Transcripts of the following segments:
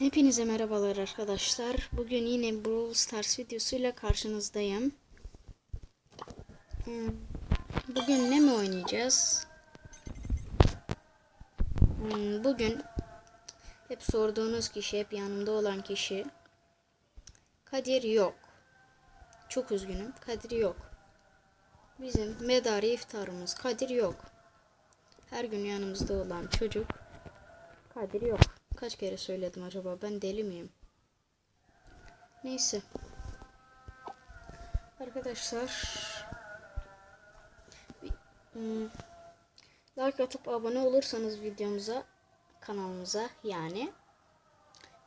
Hepinize merhabalar arkadaşlar. Bugün yine Brawl Stars videosuyla karşınızdayım. Hmm, Bugün ne mi oynayacağız? Hmm, Bugün hep sorduğunuz kişi, hep yanımda olan kişi Kadir yok. Çok üzgünüm. Kadir yok. Bizim medari iftarımız Kadir yok. Her gün yanımızda olan çocuk Kadir yok. Kaç kere söyledim acaba? Ben deli miyim? Neyse. Arkadaşlar hmm, like atıp abone olursanız videomuza kanalımıza yani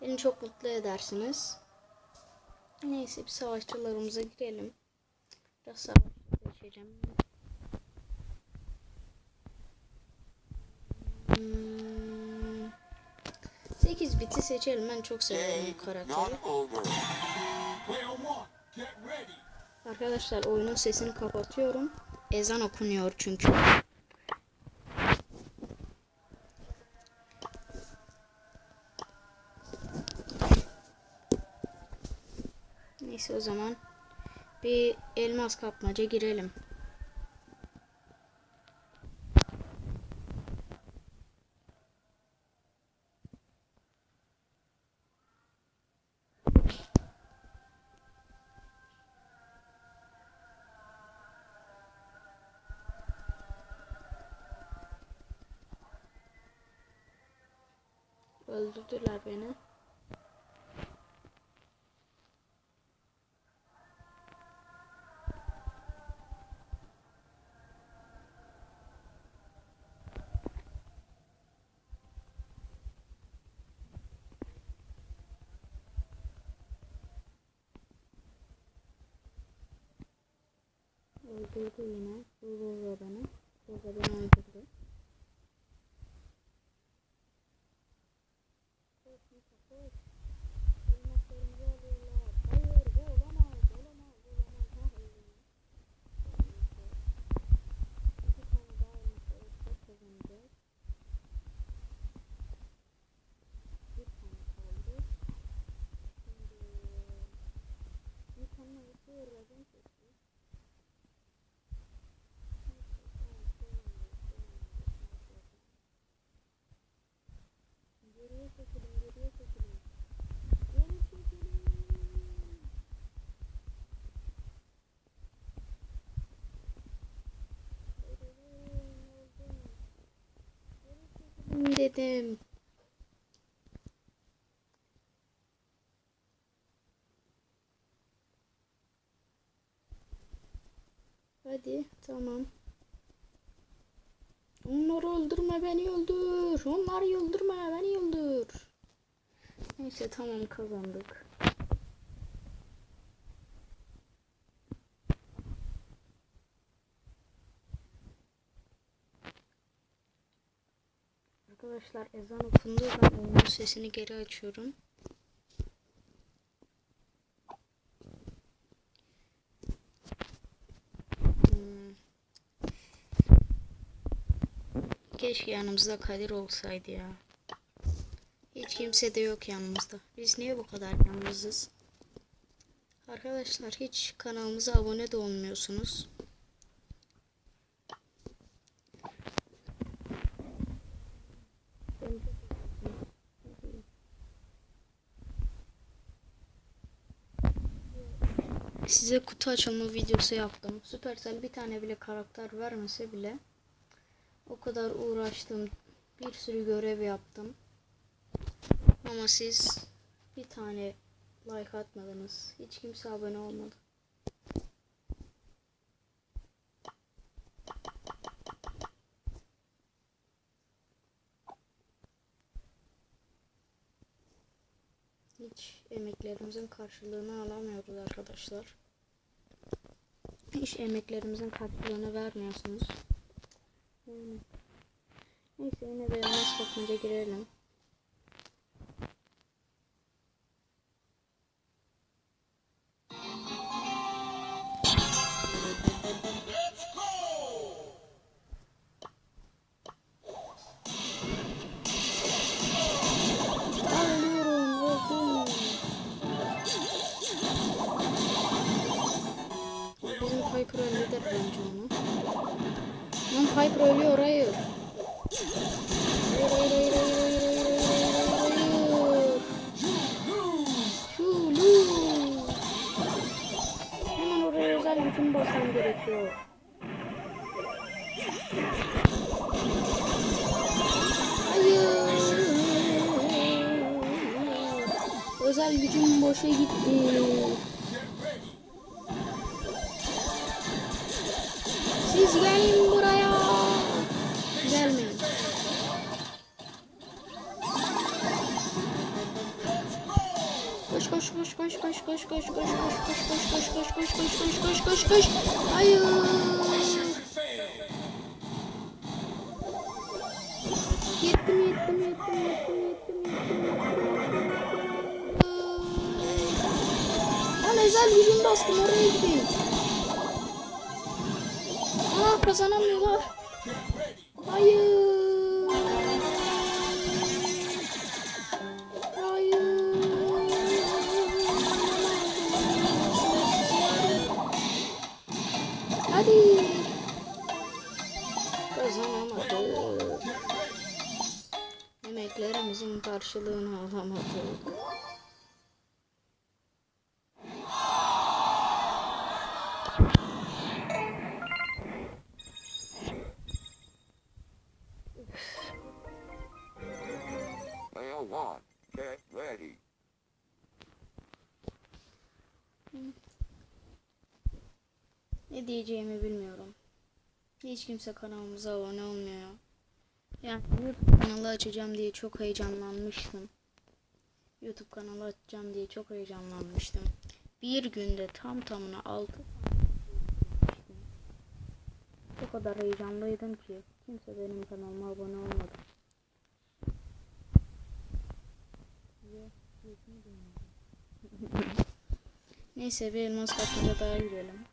beni çok mutlu edersiniz. Neyse bir savaşçılarımıza girelim. Biraz savaş geçeceğim. Hmm. 8 biti seçelim. Ben çok seviyorum bu karakteri. Arkadaşlar oyunun sesini kapatıyorum. Ezan okunuyor çünkü. Neyse o zaman bir elmas kapmaca girelim. Öldürdüler beni. Öldürdü yine. Vurdu beni. Burada beni öldürdü. Elmaslarımızı alıyorlar. Hayır bu olamaz. Olamaz. Olamaz. Ha, öldüm. İki tane daha elmas alırsak kazanacağız. Bir tane kaldı. Şimdi bir tane alırsa vereceğim sesi. Neyse, tamam, sorun değil, sorun değil. Neyse, tamam. Geriye çekilin, geriye çekilin. Geri çekilin. Çekilin dedim. Hadi tamam. Onları öldürme beni öldür. Onları öldürme beni öldür. Neyse tamam kazandık. Arkadaşlar ezan okundu. Ben oyunun sesini geri açıyorum. Hmm. Keşke yanımızda Kadir olsaydı ya. Hiç kimse de yok yanımızda. Biz niye bu kadar yalnızız? Arkadaşlar hiç kanalımıza abone de olmuyorsunuz. Size kutu açılma videosu yaptım. Supercell bir tane bile karakter vermese bile o kadar uğraştım. Bir sürü görev yaptım. Ama siz bir tane like atmadınız. Hiç kimse abone olmadı. Hiç emeklerimizin karşılığını alamıyoruz arkadaşlar. Hiç emeklerimizin karşılığını vermiyorsunuz. Yani. Neyse yine de elmas kapmaca girelim. Basmam gerekiyor. Hayır. Özel gücüm boşa gitti. Siz gelin koş koş koş koş koş koş koş koş koş koş koş koş koş koş koş Hayır. Yettim yettim yettim yettim yettim. Lan özel gücüm bastım oraya gideyim. Aa kazanamıyorlar. Hayır. Hadi. Kazanamadık. Emeklerimizin karşılığını alamadık. Ne diyeceğimi bilmiyorum. Hiç kimse kanalımıza abone olmuyor. Yani YouTube kanalı açacağım diye çok heyecanlanmıştım. YouTube kanalı açacağım diye çok heyecanlanmıştım. Bir günde tam tamına 6 O kadar heyecanlıydım ki kimse benim kanalıma abone olmadı. Neyse bir elmas kapıda daha girelim.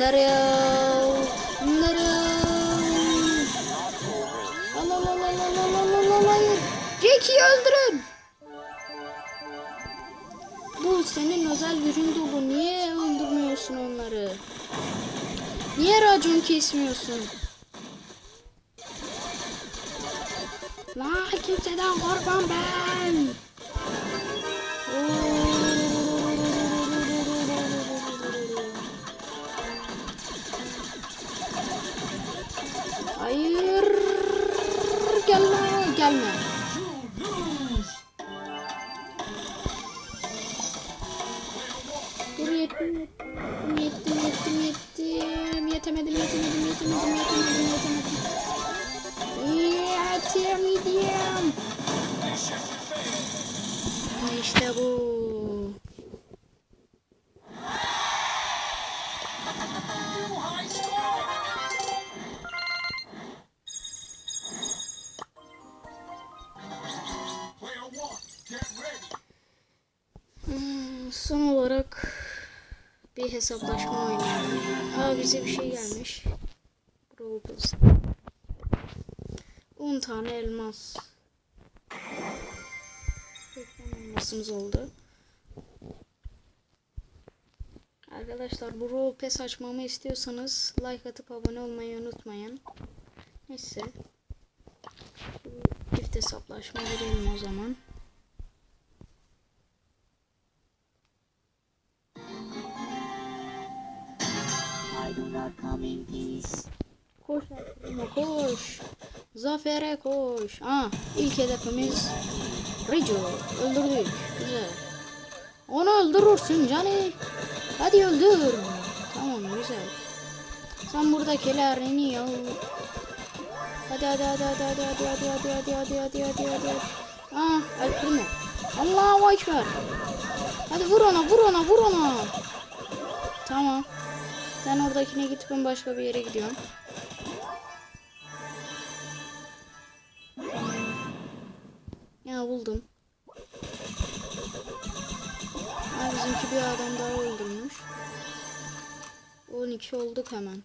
Derim. Derim. Derim. Allah Allah Allah Allah Allah Allah Allah hayır. Jackie'yi öldürün. Bu senin özel gücün dolu. Niye öldürmüyorsun onları? Niye racon kesmiyorsun? La kimseden korkmam ben. Yetemedim, yetemedim, yetemedim, yetemedim, yetemedim. Yetemedim. İşte bu. Hmm, Son olarak bir hesaplaşma oynayalım. Ha bize bir şey gelmiş. Robux. 10 tane elmas. 80 elmasımız oldu. Arkadaşlar bu Pass açmamı istiyorsanız like atıp abone olmayı unutmayın. Neyse. Çift hesaplaşma girelim o zaman. Koş Aklıma koş. Zafer'e koş. Aa, ilk hedefimiz Rico. Öldürdük. Güzel. Onu öldürürsün Cani. Hadi öldür. Tamam güzel. Sen buradakilerini al. Hadi hadi hadi hadi hadi hadi hadi hadi hadi hadi hadi hadi hadi. Ah Primo. Allahu Ekber. Hadi vur ona vur ona vur ona. Tamam. Sen oradakine git ben başka bir yere gidiyorum. Ya buldum. Ha, bizimki bir adam daha öldürmüş. 12 olduk hemen.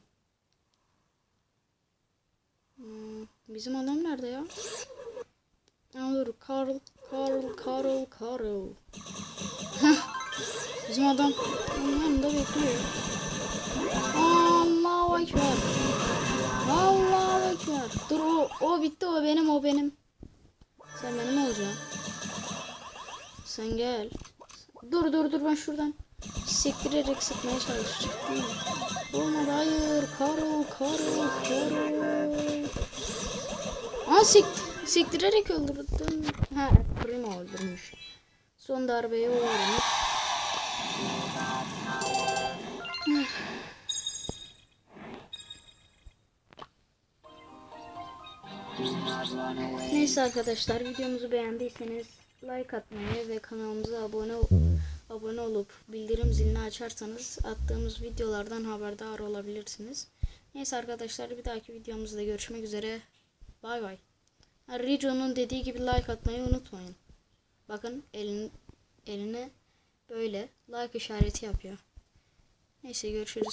Hmm, bizim adam nerede ya? Ha, dur Karl, Karl, Karl, Karl. Bizim adam onun yanında bekliyor. Ekber. Allahu Ekber. Dur o, o bitti o benim o benim. Sen benim olacaksın. Sen gel. Dur dur dur ben şuradan sektirerek sıkmaya çalışacağım. Olmadı hayır. Karol Karol Karol. Aa sekt sektirerek öldürdüm. Ha Primo öldürmüş. Son darbeyi o Neyse arkadaşlar videomuzu beğendiyseniz like atmayı ve kanalımıza abone abone olup bildirim zilini açarsanız attığımız videolardan haberdar olabilirsiniz. Neyse arkadaşlar bir dahaki videomuzda görüşmek üzere. Bay bay. Rico'nun dediği gibi like atmayı unutmayın. Bakın elin, eline böyle like işareti yapıyor. Neyse görüşürüz.